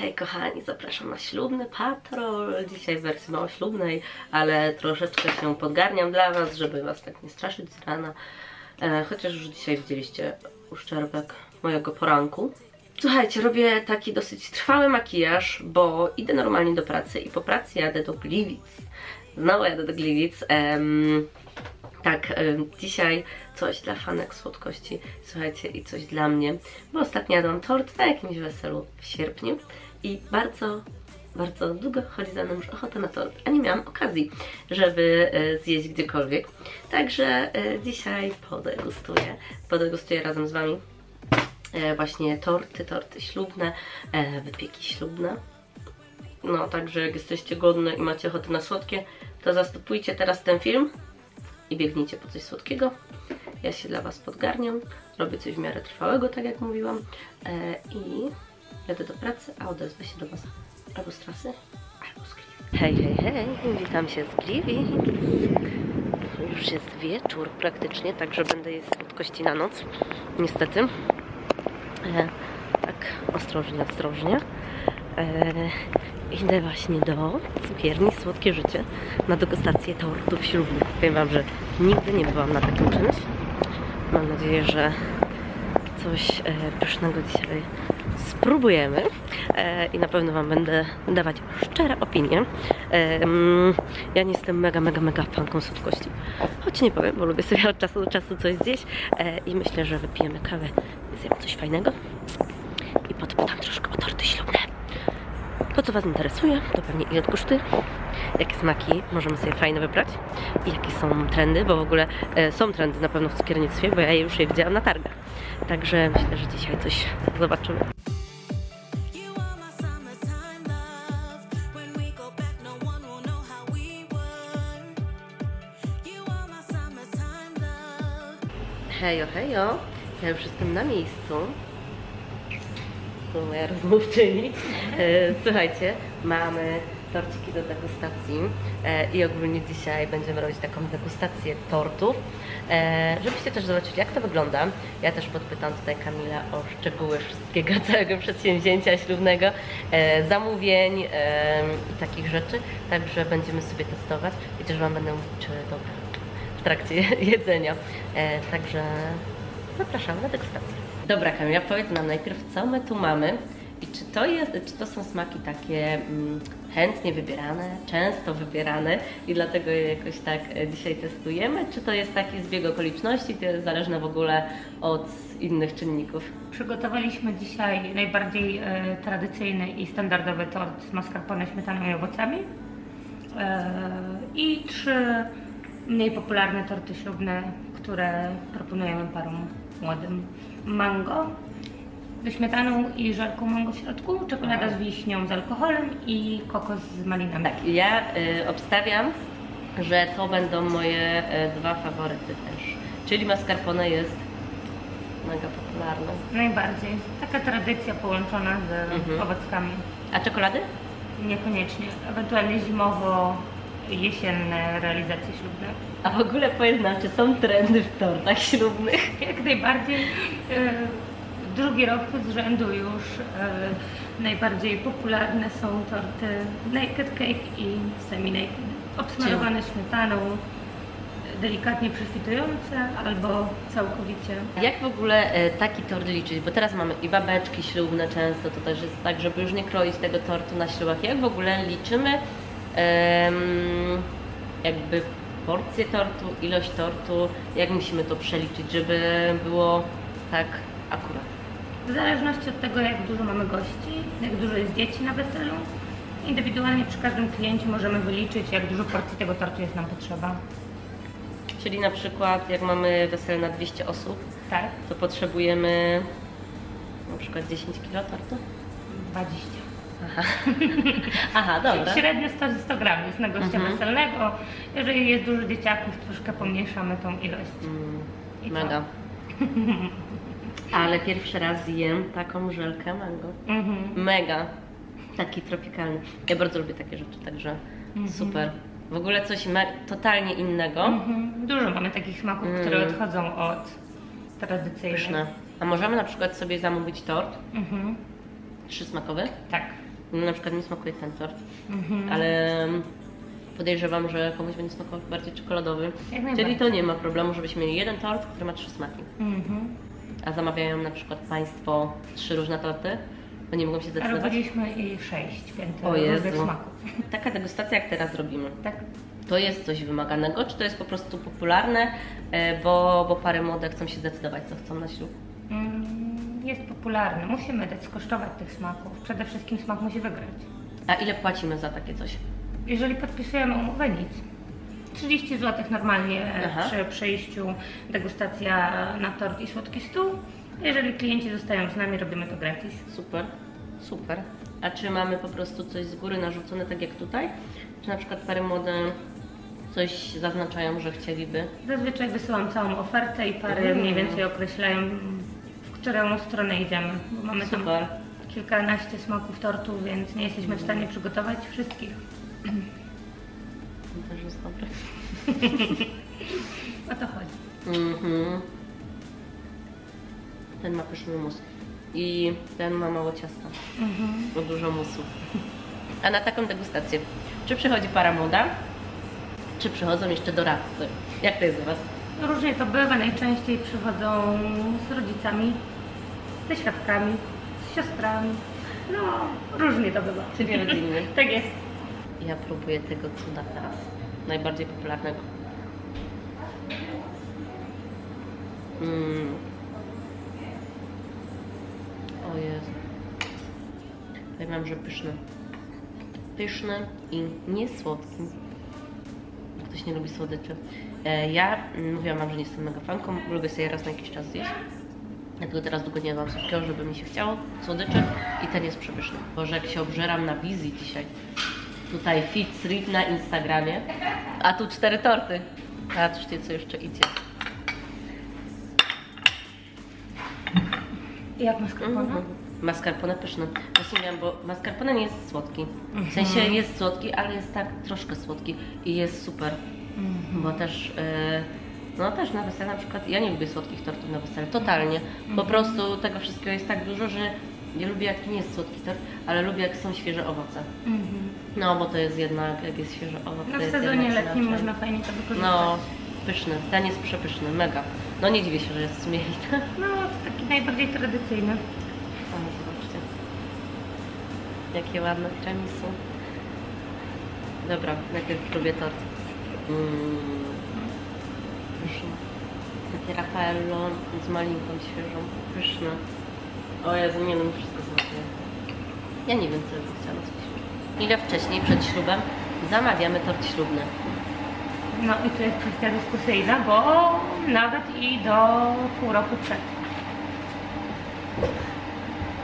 Hej kochani, zapraszam na ślubny patrol. Dzisiaj w wersji mało ślubnej, ale troszeczkę się podgarniam dla Was, żeby Was tak nie straszyć z rana. E, chociaż już dzisiaj widzieliście uszczerbek mojego poranku. Słuchajcie, robię taki dosyć trwały makijaż, bo idę normalnie do pracy i po pracy jadę do Gliwic. Znowu jadę do Gliwic. Tak, dzisiaj coś dla fanek słodkości, słuchajcie, i coś dla mnie, bo ostatnio jadłam tort na jakimś weselu w sierpniu i bardzo, bardzo długo chodzi za mną już ochota na tort, a nie miałam okazji, żeby e, zjeść gdziekolwiek. Także e, dzisiaj podegustuję, podegustuję razem z Wami e, właśnie torty, torty ślubne, wypieki ślubne. No, także jak jesteście głodne i macie ochotę na słodkie, to zastopujcie teraz ten film i biegnijcie po coś słodkiego. Ja się dla Was podgarniam, robię coś w miarę trwałego, tak jak mówiłam i jadę do pracy, a odezwę się do Was albo z trasy, albo z Gliwic. Hej, hej, hej, witam się z Gliwic. Już jest wieczór praktycznie, także będę jeść słodkości na noc, niestety. E, tak, ostrożnie, ostrożnie. E, idę właśnie do cukierni Słodkie Życie na degustację tortów ślubnych. Powiem Wam, że nigdy nie byłam na takim czymś. Mam nadzieję, że coś e, pysznego dzisiaj spróbujemy e, i na pewno Wam będę dawać szczere opinie. Ja nie jestem mega, mega, mega fanką słodkości, choć nie powiem, bo lubię sobie od czasu do czasu coś zjeść e, i myślę, że wypijemy kawę, zjemy coś fajnego i podpytam troszkę o torty ślubne. To, co Was interesuje, to pewnie ile to jakie smaki możemy sobie fajne wybrać i jakie są trendy, bo w ogóle e, są trendy na pewno w cukiernictwie, bo ja już je widziałam na targach. Także myślę, że dzisiaj coś zobaczymy. Hejo, hejo, ja już jestem na miejscu. To moja rozmówczyni. Słuchajcie, mamy torciki do degustacji e, i ogólnie dzisiaj będziemy robić taką degustację tortów, e, żebyście też zobaczyli jak to wygląda. Ja też podpytam tutaj Kamila o szczegóły wszystkiego całego przedsięwzięcia ślubnego, e, zamówień i takich rzeczy, także będziemy sobie testować i też Wam będę mówić, czy dobre w trakcie jedzenia. Także zapraszamy na degustację. Dobra Kamila, powiedz nam najpierw, co my tu mamy i czy to, jest, czy to są smaki takie mm, chętnie wybierane, często wybierane i dlatego je jakoś tak e, dzisiaj testujemy, czy to jest taki zbieg okoliczności, to jest zależne w ogóle od innych czynników? Przygotowaliśmy dzisiaj najbardziej e, tradycyjny i standardowy tort z mascarpone, śmietaną i owocami e, i trzy mniej popularne torty ślubne, które proponujemy parom młodym. Mango ze śmietaną i żelką mango w środku, czekolada z wiśnią z alkoholem i kokos z malinami. Tak, ja y, obstawiam, że to będą moje y, dwa faworyty też. Czyli mascarpone jest mega popularne. Najbardziej. Taka tradycja połączona z Mhm. owockami. A czekolady? Niekoniecznie. Ewentualnie zimowo jesienne realizacje ślubne. A w ogóle powiedz nam, czy są trendy w tortach ślubnych? Jak najbardziej. e, Drugi rok z rzędu już e, najbardziej popularne są torty naked cake i semi-naked. Obsmarowane śmietaną, delikatnie przyfitujące albo całkowicie. Jak w ogóle e, taki tort liczyć? Bo teraz mamy i babeczki ślubne często, to też jest tak, żeby już nie kroić tego tortu na ślubach. Jak w ogóle liczymy jakby porcję tortu, ilość tortu? Jak musimy to przeliczyć, żeby było tak akurat? W zależności od tego, jak dużo mamy gości, jak dużo jest dzieci na weselu, indywidualnie przy każdym kliencie możemy wyliczyć, jak dużo porcji tego tortu jest nam potrzeba. Czyli na przykład jak mamy wesele na 200 osób, Tak? to potrzebujemy na przykład 10 kg tortu? 20. Aha, dobra. Średnio 100, 100 gram jest na gościa Mhm. weselnego. Jeżeli jest dużo dzieciaków, troszkę pomniejszamy tą ilość. Mm, I mega. Ale pierwszy raz jem taką żelkę mango. Mhm. Mega. Taki tropikalny. Ja bardzo lubię takie rzeczy, także super. W ogóle coś totalnie innego. Mhm. Dużo mamy takich smaków, które Mm. odchodzą od tradycyjnych. Pyszne. A możemy na przykład sobie zamówić tort Mhm. trzysmakowy Tak. Na przykład mi smakuje ten tort, Mhm. ale podejrzewam, że komuś będzie smakował bardziej czekoladowy. Czyli to nie ma problemu, żebyśmy mieli jeden tort, który ma trzy smaki. Mhm. A zamawiają na przykład Państwo trzy różne torty, bo nie mogą się zdecydować. robiliśmy i sześć, więc O różnych smaków. Taka degustacja jak teraz robimy. Tak. To jest coś wymaganego, czy to jest po prostu popularne, e, bo, bo pary młode chcą się zdecydować, co chcą na ślub? Mm, Jest popularny. Musimy dać skosztować tych smaków. Przede wszystkim smak musi wygrać. A ile płacimy za takie coś? Jeżeli podpisujemy umowę, nic. 30 zł normalnie Aha. przy przejściu degustacja na tort i słodki stół. Jeżeli klienci zostają z nami, robimy to gratis. Super, super. A czy mamy po prostu coś z góry narzucone, tak jak tutaj? Czy na przykład pary młode coś zaznaczają, że chcieliby? Zazwyczaj wysyłam całą ofertę i pary Mm. mniej więcej określają, w którą stronę idziemy. Bo mamy tam Super. kilkanaście smaków tortu, więc nie jesteśmy w stanie przygotować wszystkich. To też jest dobre. O to chodzi. Mhm. Ten ma pyszny mus. I ten ma mało ciasta. Mhm. bo dużo musu. A na taką degustację, czy przychodzi para młoda, czy przychodzą jeszcze doradcy? Jak to jest u Was? Różnie to bywa, najczęściej przychodzą z rodzicami, ze świadkami, z siostrami. No, różnie to bywa. Czyli rodzinny. tak jest. Ja próbuję tego cuda teraz, najbardziej popularnego. Mm. O Jezu. Powiem wam, że pyszny. Pyszny i niesłodki. Ktoś nie lubi słodyczy. E, Ja mówiłam wam, że nie jestem mega fanką, lubię sobie raz na jakiś czas zjeść. Dlatego teraz długo nie jadłam słodkiego, żeby mi się chciało słodyczy i ten jest przepyszny. Boże, jak się obżeram na wizji dzisiaj. Tutaj fit street na Instagramie, a tu cztery torty. Patrzcie, co jeszcze idzie. Jak mascarpone? Mhm. Mascarpone pyszne. Właśnie bo mascarpone nie jest słodki. W sensie jest słodki, ale jest tak troszkę słodki i jest super. Bo też, e, no też na wesele na przykład, ja nie lubię słodkich tortów na wesele, totalnie. Po prostu tego wszystkiego jest tak dużo, że nie lubię jak nie jest słodki tort, ale lubię jak są świeże owoce. Mhm. No bo to jest jednak, jak jest świeże owoc, No to w jest sezonie jednak letnim inaczej. można fajnie to wykorzystać. No, pyszny. Ten jest przepyszny, mega. No nie dziwię się, że jest smieli. No, to taki najbardziej tradycyjny. O, zobaczcie. Jakie ładne tiramisu. Dobra, najpierw lubię tort. Mm. Pyszne. Takie Raffaello z malinką świeżą. Pyszne. O Jezu, nie wiem, wszystko smakuje. Ja nie wiem, co bym chciała coś. Ile wcześniej, przed ślubem, zamawiamy tort ślubny. No i tu jest kwestia dyskusyjna, bo nawet i do pół roku przed.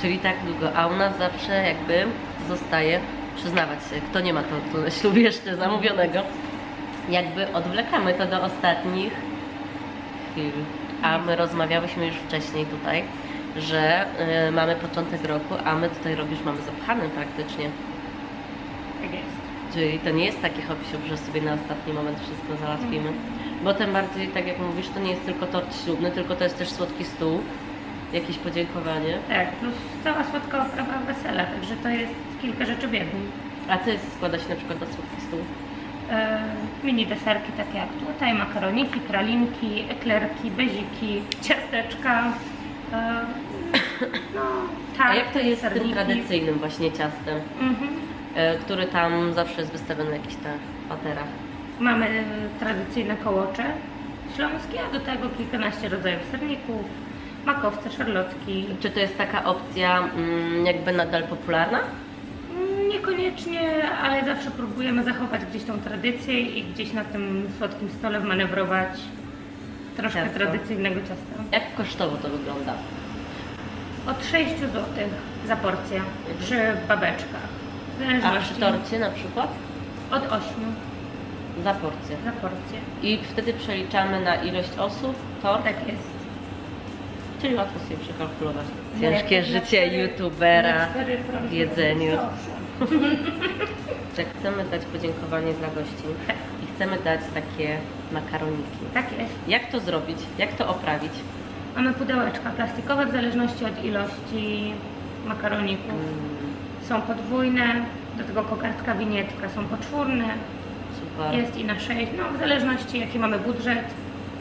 Czyli tak długo, a u nas zawsze jakby zostaje przyznawać się, kto nie ma tortu na ślub jeszcze zamówionego, jakby odwlekamy to do ostatnich chwil. A my rozmawiałyśmy już wcześniej tutaj, że y, mamy początek roku, a my tutaj rok już mamy zapchany praktycznie. Tak jest. Czyli to nie jest taki hop że sobie na ostatni moment wszystko załatwimy. Bo tym bardziej, tak jak mówisz, to nie jest tylko tort ślubny, tylko to jest też słodki stół, jakieś podziękowanie. Tak, plus cała słodka oprawa wesela, także to jest kilka rzeczy w jednym. A jest składa się na przykład na słodki stół? E, mini deserki takie jak tutaj, makaroniki, pralinki, eklerki, beziki, ciasteczka. E, no, tak, A jak to jest z tym serniki. tradycyjnym właśnie ciastem, Mhm. e, który tam zawsze jest wystawiony na jakichś tam paterach? Mamy tradycyjne kołocze śląskie, a do tego kilkanaście rodzajów serników, makowce, szarlotki. Czy to jest taka opcja mm, jakby nadal popularna? Niekoniecznie, ale zawsze próbujemy zachować gdzieś tą tradycję i gdzieś na tym słodkim stole manewrować troszkę Ciasto. tradycyjnego ciasta. Jak kosztowo to wygląda? Od 6 zł za porcję przy babeczkach. W A zależności przy torcie na przykład? Od 8 Za porcję. za porcję. I wtedy przeliczamy na ilość osób tort, Tak jest. czyli łatwo sobie przekalkulować. Ciężkie życie youtubera w jedzeniu. że chcemy dać podziękowanie dla gości i chcemy dać takie makaroniki. Tak jest. Jak to zrobić? Jak to oprawić? Mamy pudełeczka plastikowe w zależności od ilości makaroników. Mm, Są są podwójne, do tego kokardka, winietka są poczwórne, Super. jest i na 6, no w zależności jaki mamy budżet,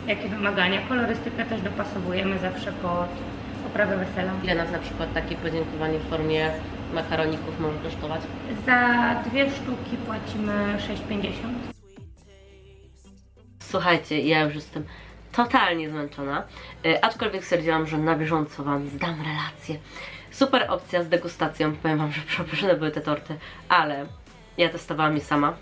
jakie wymagania. Kolorystykę też dopasowujemy zawsze pod oprawę wesela. Ile nas na przykład takie podziękowanie w formie makaroników może kosztować? Za dwie sztuki płacimy 6,50. Słuchajcie, ja już jestem totalnie zmęczona, e, aczkolwiek stwierdziłam, że na bieżąco Wam zdam relację. Super opcja z degustacją, powiem Wam, że przepyszne były te torty, ale ja testowałam je sama.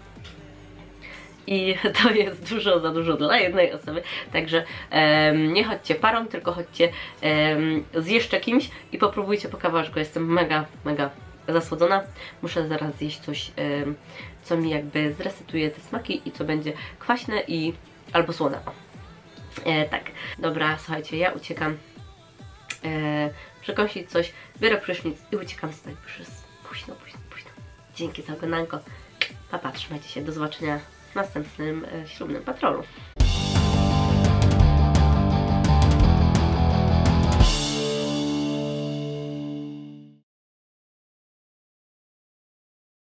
I to jest dużo za dużo dla jednej osoby, także em, nie chodźcie parą, tylko chodźcie em, z jeszcze kimś i popróbujcie po kawałeczku. Jestem mega, mega zasłodzona. Muszę zaraz zjeść coś, em, co mi jakby zresetuje te smaki i co będzie kwaśne i albo słone. E, tak, dobra, słuchajcie, ja uciekam e, przekąsić coś, biorę prysznic i uciekam stąd już jest późno, późno, późno. Dzięki za oglądanko. Papa, trzymajcie się, do zobaczenia następnym e, ślubnym patrolu.